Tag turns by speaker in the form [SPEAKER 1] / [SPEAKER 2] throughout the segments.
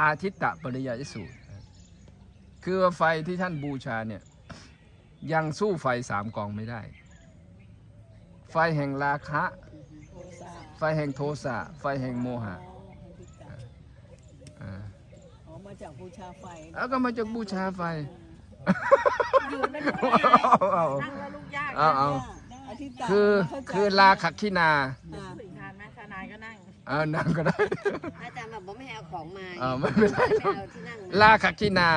[SPEAKER 1] อาทิตตปริยายสูตร คือว่าไฟที่ท่านบูชาเนี่ย ยังสู้ไฟสามกองไม่ได้ ไฟแห่งราคะ ไฟแห่งโทสะไฟแห่งโมหะอ่า
[SPEAKER 2] อ๋อมาจากบูชาไฟ
[SPEAKER 1] แล้วก็มาจากบูชาไฟ
[SPEAKER 3] ยืนไม่รู้
[SPEAKER 1] เอาเอา
[SPEAKER 3] นั่งแล้วลูกยาก
[SPEAKER 1] เอาเอา
[SPEAKER 2] อธิษฐาน
[SPEAKER 1] คือ
[SPEAKER 2] เข้ใจ
[SPEAKER 1] คือลาขักขีนา
[SPEAKER 2] อ
[SPEAKER 1] อนั่งก็ได้
[SPEAKER 4] อาจารย์แบบว่าไม่ให้เอาของมา
[SPEAKER 1] เออไม่เป็นไร
[SPEAKER 4] ไม่เอาที่นั่ง
[SPEAKER 1] ลาขักขีนา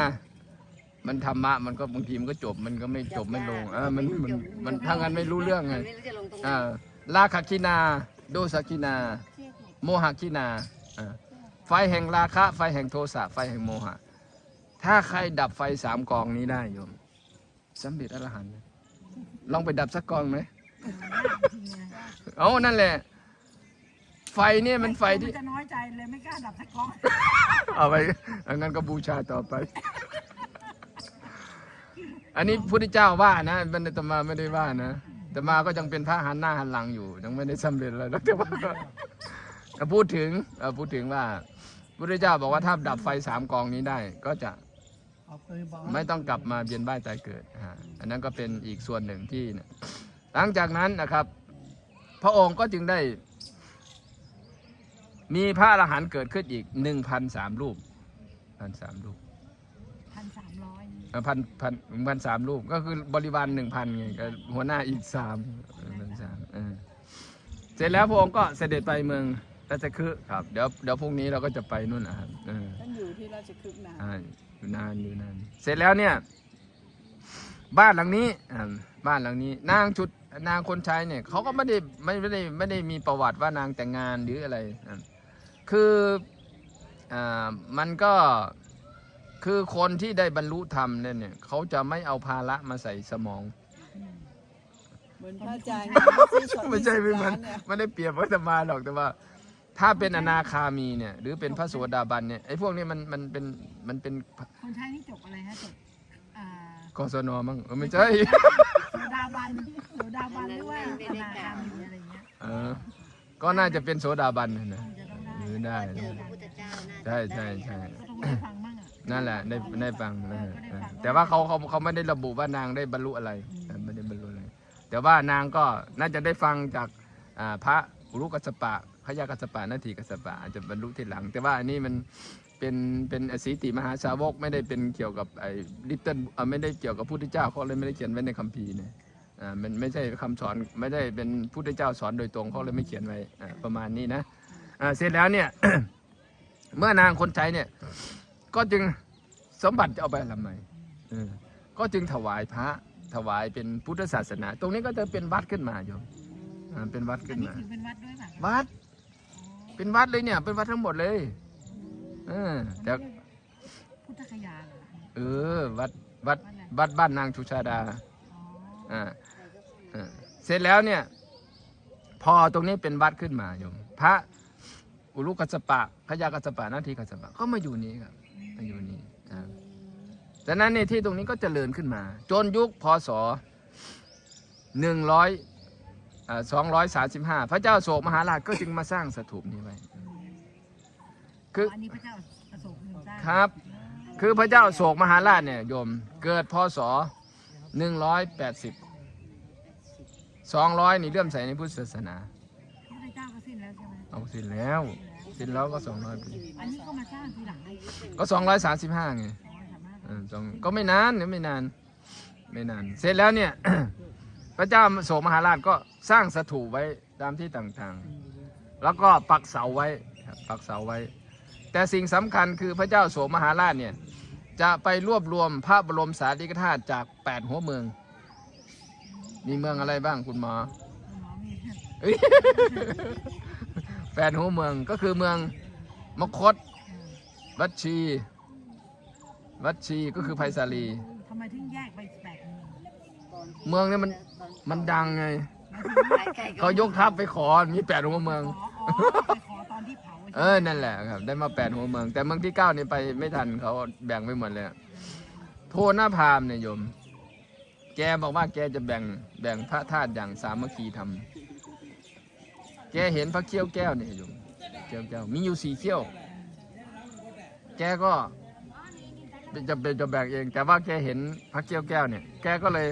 [SPEAKER 1] มันธรรมะมันก็บางทีมันก็จบมันก็ไม่จบไม่ลงเออมันมันมันถ้างั้นไม่รู้เรื่องไง
[SPEAKER 4] ไม่รู้จะลงตรงไหน
[SPEAKER 1] อ่าลาขักขีนา โดสกขีนา โมหะขีนาอ่าไฟแห่งราคะ ไฟแห่งโทสะไฟแห่งโมหะ ถ้าใครดับไฟสามกองนี้ได้โยมสำเร็จอรหันต์นะลองไปดับสักกองไหม เอานั่นแหละ ไฟเนี่ยมันไฟที่
[SPEAKER 3] จะน้อยใจเลยไม่กล้าดับสักก้อน
[SPEAKER 1] เอาไปอันนั้นก็บูชาต่อไป อันนี้พุทธเจ้าว่านะมันตมาไม่ได้ว่านะแต่มาก็ยังเป็นพระหันหน้าหันหลังอยู่ ยังไม่ได้สำเร็จอะไรแล้วแต่ว่าก็ก็พูดถึงเอ่อพูดถึงว่าพุทธเจ้าบอกว่าถ้าดับไฟสามกองนี้ได้ ก็จะไม่ต้องกลับมาเวียนว่ายตายเกิดอ่าอันนั้นก็เป็นอีกส่วนหนึ่งที่เนี่ยหลังจากนั้นนะครับ พระองค์ก็จึงได้ มีพระอรหันต์เกิดขึ้นอีกหนึ่งพันสามรูปพันสามรูป
[SPEAKER 3] พันสามร้อย
[SPEAKER 1] เอ่อพันพันพันสามรูปก็คือบริวารหนึ่งพันไงก็หัวหน้าอีกสามพันสามเออเสร็จแล้วพระองค์ก็เสด็จไปเมืองราชคฤห์ครับ เดี๋ยวเดี๋ยวพรุ่งนี้เราก็จะไปนู่นนะครับเออ
[SPEAKER 2] ท่านอยู่ที่ราชคฤห์นาน
[SPEAKER 1] อ่าอยู่นานอยู่นานเสร็จแล้วเนี่ยบ้านหลังนี้อ่าบ้านหลังนี้นางชุดนางคนใช้เนี่ยเขาก็ไม่ได้ไม่ไม่ได้ไม่ได้มีประวัติว่านางแต่งงานหรืออะไรอ่า คืออ่ามันก็คือคนที่ได้บรรลุธรรมเนี่ยเนี่ยเขาจะไม่เอาภาระมาใส่สมอง
[SPEAKER 2] เหมือนพระอาจารย์
[SPEAKER 1] ไม่ใช่ไม่มัน
[SPEAKER 2] เนี่ย
[SPEAKER 1] ไม่ได้เปรียบวัตมาหรอกแต่ว่า ถ้าเป็นอนาคามีเนี่ย หรือเป็นพระโสดาบันเนี่ยไอ้พวกนี้มันมันเป็นมันเป็น
[SPEAKER 3] คนใช้นี่จบอะไรฮะจบอ่าก
[SPEAKER 1] ศนมั้งเออไม่ใช่
[SPEAKER 3] โสดาบันโสดาบันหรือว่าอนาคามีอะไรเงี้ย
[SPEAKER 1] เออก็น่าจะเป็นโสดาบันนะนะ
[SPEAKER 3] จะต้อง ได้
[SPEAKER 1] หรือได้
[SPEAKER 4] เจอพระพุทธเจ้าน่าจะ
[SPEAKER 1] ใช่ใช่ใช่
[SPEAKER 3] ก็ต้องได้ฟังมั่งอะ
[SPEAKER 1] นั่นแหละได้ได้ฟังนะเออแต่ว่าเขาเขาเขาไม่ได้ระบุว่านางได้บรรลุอะไรแต่ไม่ได้บรรลุอะไร แต่ว่านางก็น่าจะได้ฟังจากอ่าพระอุรุกัสสปะพระยากัสสปะนาทีกัสสปะอาจจะบรรลุทีหลัง แต่ว่าอันนี้มันเป็นเป็นอสีติมหาสาวกไม่ได้เป็นเกี่ยวกับไอ้ลิตเติ้ลไม่ได้เกี่ยวกับพุทธเจ้าเขาเลยไม่ได้เขียนไว้ในคัมภีร์เนี่ยอ่ามันไม่ใช่คำสอนไม่ได้เป็นพุทธเจ้าสอนโดยตรงเขาเลยไม่เขียนไว้อ่าประมาณนี้นะอ่า เสร็จแล้วเนี่ย เมื่อนางคนใช้เนี่ย ก็จึงสมบัติจะเอาไปทำไมเออก็จึงถวายพระถวายเป็นพุทธศาสนา ตรงนี้ก็จะเป็นวัดขึ้นมาโยมอ่าเป็นวัด
[SPEAKER 3] อั
[SPEAKER 1] ขึ้
[SPEAKER 3] น
[SPEAKER 1] น
[SPEAKER 3] นี้
[SPEAKER 1] มา
[SPEAKER 3] ถือเป็นวัดด้วยป่ะ
[SPEAKER 1] วัด เป็นวัดเลยเนี่ย เป็นวัดทั้งหมดเลยเออแต่
[SPEAKER 3] พุทธคยาเหรอ
[SPEAKER 1] เออ วัดวัดวัดบ้านนางชุชาดา
[SPEAKER 3] อ๋อ
[SPEAKER 1] อ่าเออเสร็จแล้วเนี่ย พอตรงนี้เป็นวัดขึ้นมาโยมพระ อุลุกัสสปะพระยากัสสปะนาทีกัสสปะก็มาอยู่นี้ครับมาอยู่นี่ครับจากนั้นในที่ตรงนี้ก็เจริญขึ้นมา จนยุคพศหนึ่งร้อยสองร้อยสาสิบห้าพระเจ้าโศกมหาราชก็จึงมาสร้างสถูปนี้ไว้คือ
[SPEAKER 3] อันนี้พระเจ้าประสบหนึ่งได้
[SPEAKER 1] ครับ คือพระเจ้าโศกมหาราชเนี่ยโยมเกิดพศหนึ่งร้อยแปดสิบสองร้อยนี่เลื่อมใสในพุทธศาสนา
[SPEAKER 3] พระเจ้าก็สิ้นแล้วใช่ไหม
[SPEAKER 1] เอาสิ้นแล้วสิ้นแล้วก็สองร้อยปี
[SPEAKER 3] อันนี้ก็มาสร้างทีหลังได้
[SPEAKER 1] ก็สองร้อยสามสิบห้าไง
[SPEAKER 3] สามารถ
[SPEAKER 1] เออสองก็ไม่นานเนี่ยไม่นาน ไม่นาน เสร็จแล้วเนี่ย พระเจ้าโศกมหาราชก็สร้างสถูปไว้ตามที่ต่างๆ แล้วก็ปักเสาไว้ครับปักเสาไว้ แต่สิ่งสำคัญคือพระเจ้าโศกมหาราชเนี่ยจะไปรวบรวมพระบรมสารีริกธาตุจากแปดหัวเมือง มีเมืองอะไรบ้างคุณหมอ แปดหัวเมืองก็คือเมืองมคต วัดชี วัดชีก็คือไผ่สาลี
[SPEAKER 3] ทำไมถึงแยกไปแปดเมือง
[SPEAKER 1] เมืองเนี่ยมันมันดังไง
[SPEAKER 4] ใกล้ๆ
[SPEAKER 1] เขายกทัพไปขอมีแปดหัวเมือง
[SPEAKER 3] ขออ๋อไปขอตอนที่เผา
[SPEAKER 1] เออนั่นแหละครับ ได้มาแปดหัวเมือง แต่เมืองที่เก้านี่ไปไม่ทันเขาแบ่งไปหมดเลยอะโทหน้าพราหมณ์เนี่ยโยม แกบอกว่าแกจะแบ่งแบ่งพระธาตุอย่างสามัคคีทำ แกเห็นพระเขี้ยวแก้วเนี่ยโยมเขี้ยวแก้วมีอยู่สี่เขี้ยว แกก็จะเป็นจะแบกเอง แต่ว่าแกเห็นพระเขี้ยวแก้วเนี่ย แกก็เลย